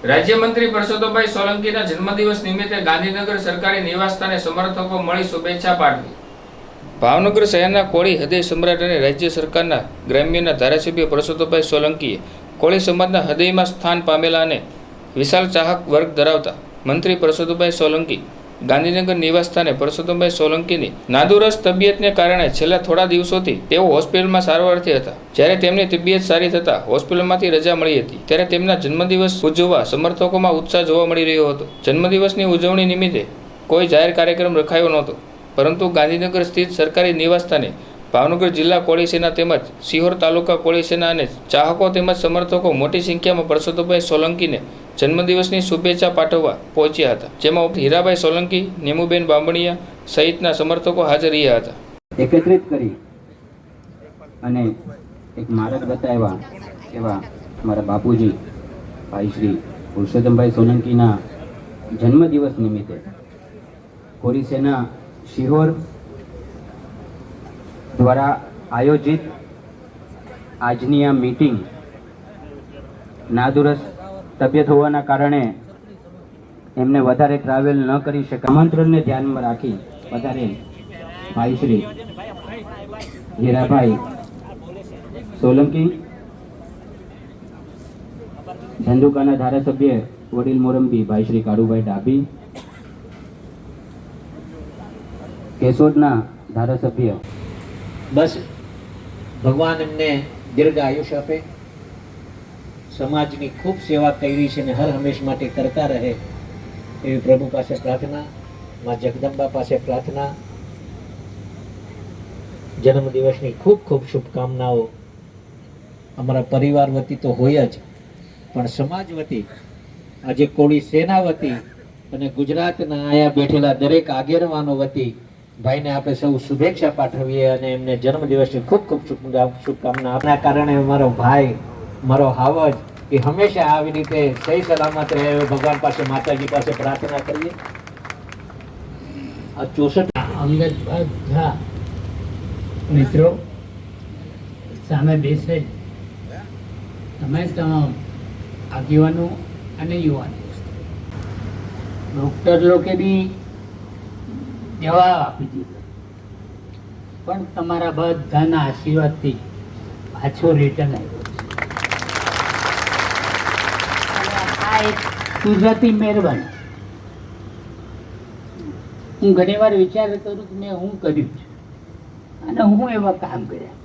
રાજ્યમંત્રી પરસોત્તમભાઈ સોલંકીના જન્મદિવસ નિમિત્તે ગાંધીનગર સરકારી નિવાસસ્થાને સમર્થકો મળી શુભેચ્છા પાઠવી. ભાવનગર શહેરના કોળી હૃદય સમ્રાટ અને રાજ્ય સરકારના ગ્રામ્યના ધારાસભ્ય પરસોત્તમભાઈ સોલંકીએ કોળી સમાજના હૃદયમાં સ્થાન પામેલા અને વિશાળ ચાહક વર્ગ ધરાવતા મંત્રી પરસોત્તમભાઈ સોલંકી ગાંધીનગર નિવાસસ્થાને પરસોત્તમભાઈ સોલંકીની નાદુરસ્ત તબિયતને કારણે છેલ્લા થોડા દિવસોથી તેઓ હોસ્પિટલમાં સારવારથી હતા. જ્યારે તેમની તબિયત સારી થતાં હોસ્પિટલમાંથી રજા મળી હતી, ત્યારે તેમના જન્મદિવસ ઉજવવા સમર્થકોમાં ઉત્સાહ જોવા મળી રહ્યો હતો. જન્મદિવસની ઉજવણી નિમિત્તે કોઈ જાહેર કાર્યક્રમ રખાયો નહોતો, પરંતુ ગાંધીનગર સ્થિત સરકારી નિવાસસ્થાને ભાવનગર જિલ્લા કોળી તેમજ સિહોર તાલુકા કોળી અને ચાહકો તેમજ સમર્થકો મોટી સંખ્યામાં પરસોત્તમભાઈ સોલંકીને જન્મદિવસની શુભેચ્છા પાઠવવા પહોંચ્યા હતા. જેમાં હીરાભાઈ સોલંકી, નેમુબેન બામણીયા સહિતના સમર્થકો હાજર રહ્યા હતા. એકત્રિત કરી અને એક માર્ગ બતાવ્યા એવા મારા બાપુજી, ભાઈ શ્રી પુરુષોત્તમભાઈ સોલંકીના જન્મદિવસ નિમિત્તે કોરી સેના શિહોર દ્વારા આયોજિત આજની આ મીટિંગ નાદુરસ્ત તબિયત હોવાના કારણે એમને વધારે ટ્રાવેલ ન કરી શકે આમંત્રણને ધ્યાનમાં રાખી વધારે ભાઈ શ્રી હીરાભાઈ સોલંકી ધંધુકાના ધારાસભ્ય વડીલ મોરંબી, ભાઈ શ્રી કાળુભાઈ ડાભી, કેશોદના ધારાસભ્ય. બસ ભગવાન એમને દીર્ઘ આયુષ્ય આપે. સમાજની ખૂબ સેવા કરી છે અને હર હંમેશ માટે કરતા રહે એવી પ્રભુ પાસે પ્રાર્થના, માં જગદંબા પાસે પ્રાર્થના. જન્મદિવસની ખૂબ ખૂબ શુભકામનાઓ. અમારા પરિવાર વતી તો હોય જ, પણ સમાજ વતી, આજે કોળી સેના વતી અને ગુજરાતના આયા બેઠેલા દરેક આગેવાનો વતી ભાઈને આપણે સૌ શુભેચ્છા પાઠવીએ અને એમને જન્મદિવસની ખૂબ ખૂબ શુભકામના આપના કારણે મારો ભાઈ, મારો હાવજ એ હંમેશા આવી રીતે સહી સલામત રહે ભગવાન પાસે, માતાજી પાસે પ્રાર્થના કરીએ. આ ચોસઠ અંગત બધા મિત્રો, સામે બેસે. તમે તમામ આગેવાનો અને યુવાનો ડૉક્ટર લોકે બી દવા આપી દીધો. પણ તમારા બધાના આશીર્વાદથી પાછો રિટર્ન આવ્યો છે અને એક કુદરતી મહેરબાન હું ઘણીવાર વિચાર કરું કે મેં હું કર્યું છે? અને હું એવા કામ કર્યા.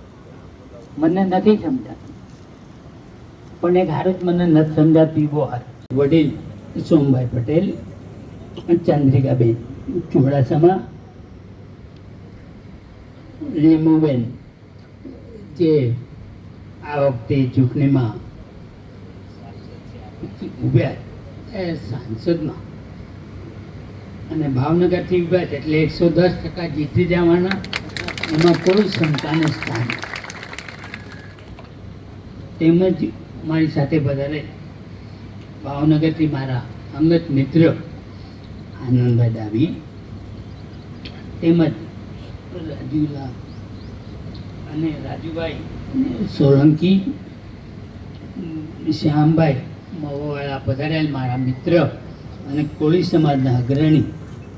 મને નથી સમજાતું. પણ એક હારું મને નથી સમજાતી બહુ હાર વડીલ સોમભાઈ પટેલ ચંદ્રિકાબેન ચુડાસમા લીમુબેન જે આ વખતે ચૂંટણીમાં ઉભ્યા એ સાંસદમાં. અને ભાવનગરથી વિભાજ એટલે એકસો દસ ટકા જીતી જવાના એમાં કોઈ શંકાનું સ્થાન તેમજ મારી સાથે વધારે ભાવનગરથી મારા અંગત મિત્ર આનંદભાઈ દાવી તેમજ રાજુલા અને રાજુભાઈ સોલંકી, શ્યામભાઈ મવાવાળા પધારેલ મારા મિત્ર અને કોળી સમાજના અગ્રણી.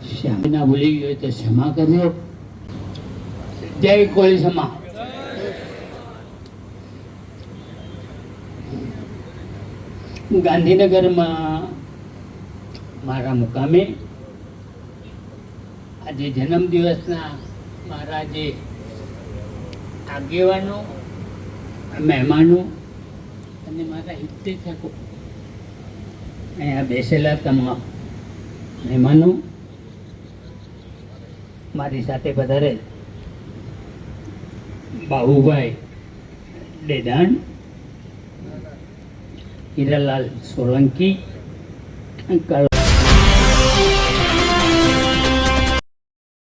શ્યામના ભૂલી ગયો તો ક્ષમા કરજો. જય કોળી સમા ગાંધીનગરમાં મારા મુકામે આજે જન્મદિવસના મારા જે આગેવાનો, મહેમાનો અને મારા હિતેશકો અહીંયા બેસેલા તમામ મહેમાનો મારી સાથે વધારે બાહુભાઈ ડેદાણ હીરાલાલ સોલંકી કલ